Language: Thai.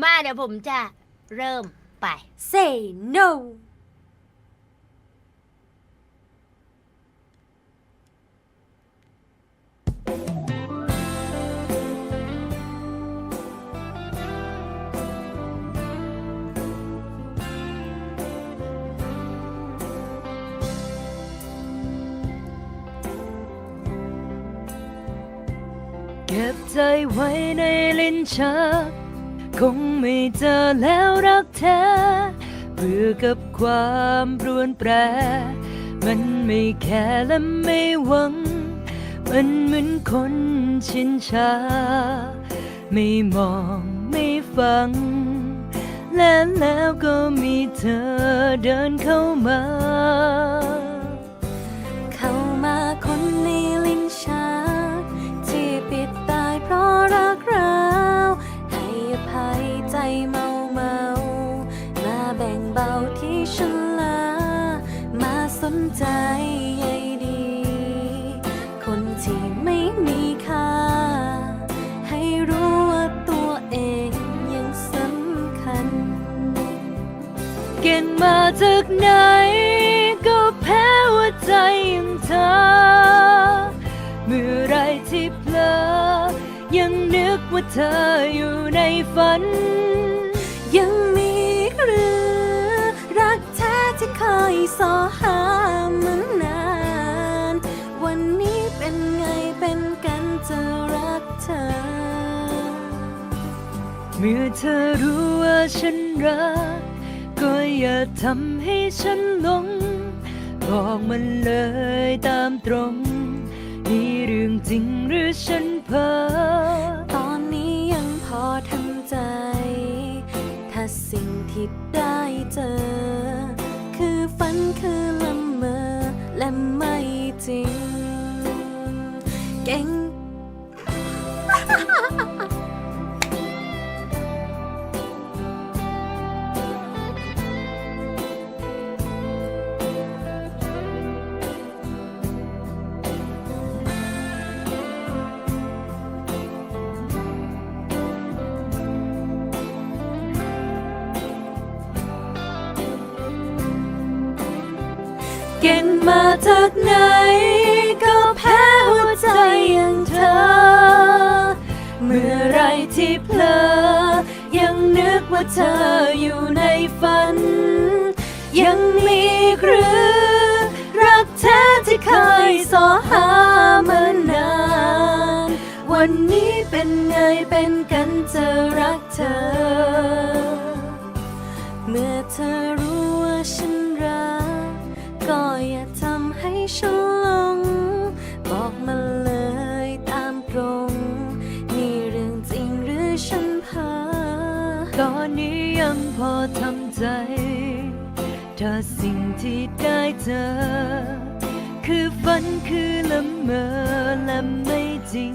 มาเดี๋ยวผมจะเริ่มไป say no เก็บใจไว้ในลิ้นชัก คงไม่เจอแล้วรักแท้เบื่อกับความรวนแปร มันไม่แค่และไม่หวัง มันเหมือนคนชินชา ไม่มองไม่ฟัง และแล้วก็มีเธอเดินเข้ามาาที่ฉันลา มาสนใจใยดี คนที่ไม่มีค่า ให้รู้ว่าตัวเองยังสำคัญ เก่งมาจากไหน ก็แพ้หัวใจย่างเธอ เมื่อไรที่เพลอ ยังนึกว่าเธออยู่ในฝัน ยัง เคยสอหามันนาน วันนี้เป็นไงเป็นกันจะรักเธอ เมื่อเธอรู้ว่าฉันรัก ก็อย่าทำให้ฉันหลง บอกมันเลยตามตรง นี่เรื่องจริงหรือฉันเพ้อตอนนี้ยังพอทำใจ ถ้าสิ่งที่ได้เจอ มันคือละเมอและไม่จริง เก่ง เก่งมาจากไหน ก็แพ้หัวใจอย่างเธอ เมื่อไรที่เพลอ ยังนึกว่าเธออยู่ในฝัน ยังมีหรือรักแท้ที่เคยสอหามานาน วันนี้เป็นไงเป็นกันจะรักเธอ เมื่อเธอรู้ว่าฉัน ฉันลง บอกมาเลยตามตรง นี่เรื่องจริงหรือฉันเพ้อตอนนี้ยังพอทำใจถ้าสิ่งที่ได้เจอ คือฝันคือละเมอและไม่จริง